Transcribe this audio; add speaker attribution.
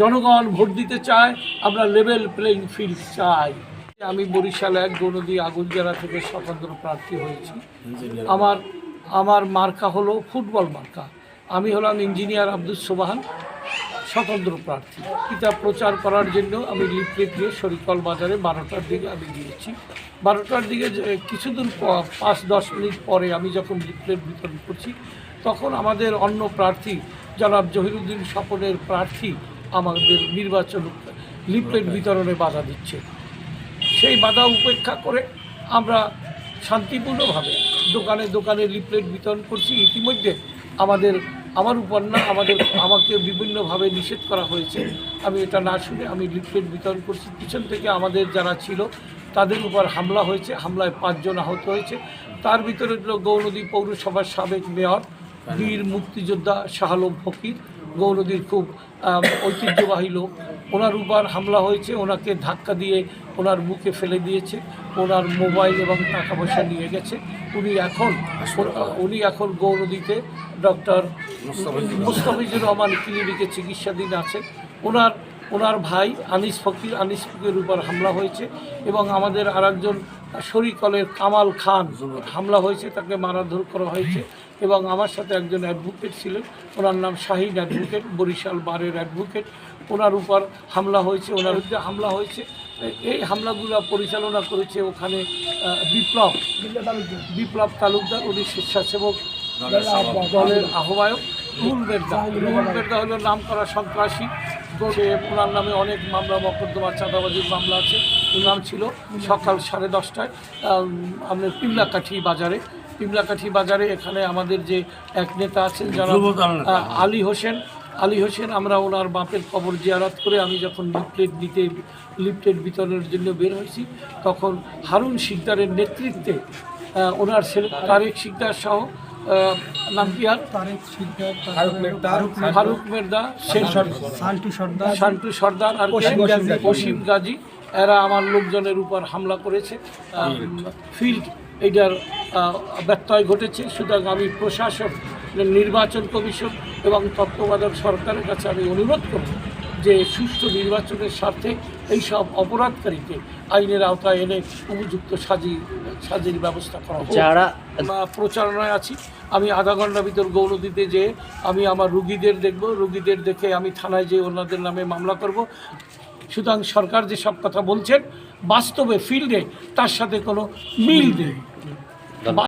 Speaker 1: জনগণ ভোট দিতে চায় আমরা লেভেল প্লেইং ফিল্ড চাই। আমি বরিশাল এক গৌনদী আগুন জেলা থেকে স্বতন্ত্র প্রার্থী হয়েছি। আমার আমার মার্কা হলো ফুটবল মার্কা। আমি হলাম ইঞ্জিনিয়ার আব্দুল সোবাহান স্বতন্ত্র প্রার্থী। এটা প্রচার করার জন্য আমি লিফলেট দিয়ে শরিকল বাজারে বারোটার দিকে আমি দিয়েছি বারোটার দিকে কিছুদিন পাঁচ দশ মিনিট পরে আমি যখন লিফলেট বিতরণ করছি তখন আমাদের অন্য প্রার্থী জনাব জহিরুদ্দিন স্বপনের প্রার্থী আমাদের নির্বাচন লিফলেট বিতরণে বাধা দিচ্ছে। সেই বাধা উপেক্ষা করে আমরা শান্তিপূর্ণভাবে দোকানে দোকানে লিফলেট বিতরণ করছি। ইতিমধ্যে আমাদের আমার উপর না আমাদের আমাকে বিভিন্নভাবে নিষেধ করা হয়েছে। আমি এটা না শুনে আমি লিফলেট বিতরণ করছি। পিছন থেকে আমাদের যারা ছিল তাদের উপর হামলা হয়েছে। হামলায় পাঁচজন আহত হয়েছে। তার ভিতরে হলো গৌনদী পৌরসভার সাবেক মেয়র বীর মুক্তিযোদ্ধা শাহলম ফকির। গৌনদীর খুব ঐতিহ্যবাহী লোক। ওনার উপর হামলা হয়েছে ওনাকে ধাক্কা দিয়ে ওনার বুকে ফেলে দিয়েছে ওনার মোবাইল এবং টাকা পয়সা নিয়ে গেছে। উনি এখন উনি এখন গৌরদীতে ডক্টর মুস্তাফিজুর রহমান। ক্লিনিকে চিকিৎসাধীন আছে ওনার ওনার ভাই আনিস ফকির আনিস ফকির উপর হামলা হয়েছে এবং আমাদের আরেকজন শরিকলের কামাল খান হামলা হয়েছে তাকে মারাধর করা হয়েছে এবং আমার সাথে একজন অ্যাডভোকেট ছিলেন। ওনার নাম শাহিন অ্যাডভোকেট বরিশাল বারের অ্যাডভোকেট ওনার উপর হামলা হয়েছে ওনার বিরুদ্ধে হামলা হয়েছে। এই হামলাগুলো পরিচালনা করেছে ওখানে বিপ্লব বিপ্লব তালুকদার উনি স্বেচ্ছাসেবক দলের আহ্বায়ক। রুল বেরদা রুল বেরদা হলো নাম করা সন্ত্রাসী। সে ওনার নামে অনেক মামলা মকদ্দমা চাঁদাবাজির মামলা আছে। ওর নাম ছিল সকাল সাড়ে দশটায় আপনার পিমলাকাঠি বাজারে। পিমলাকাঠি বাজারে এখানে আমাদের যে এক নেতা আছেন যারা আলী হোসেন। আলী হোসেন আমরা ওনার বাপের কবর জিয়ারত করে আমি যখন লিফলেট দিতে লিফলেট বিতরণের জন্য বের হয়েছি তখন হারুন শিকদারের নেতৃত্বে ওনার ছেলে তারেক শিকদার সহ নাম কি আর?
Speaker 2: ফারুক
Speaker 1: মেরদা।
Speaker 3: সর্দার।
Speaker 1: শান্টু সর্দার আর
Speaker 3: অসীম গাজী।
Speaker 1: এরা আমার লোকজনের উপর হামলা করেছে। ফিল্ড এইটার আহ, ব্যত্যয় ঘটেছে। সুতরাং আমি প্রশাসন নির্বাচন কমিশন এবং তত্ত্বাবধায়ক সরকারের কাছে আমি অনুরোধ করব যে সুষ্ঠু নির্বাচনের স্বার্থে এইসব অপরাধকারীকে আইনের আওতায় এনে উপযুক্ত সাজি সাজির ব্যবস্থা করা।
Speaker 4: যারা
Speaker 1: প্রচারণায় আছি। আমি আধা ঘণ্টার ভিতর গৌরদীতে যে আমি আমার রুগীদের দেখব। রুগীদের দেখে আমি থানায় যে ওনাদের নামে মামলা করব। সুতরাং সরকার যে সব কথা বলছেন বাস্তবে ফিল্ডে তার সাথে কোনো মিল নেই।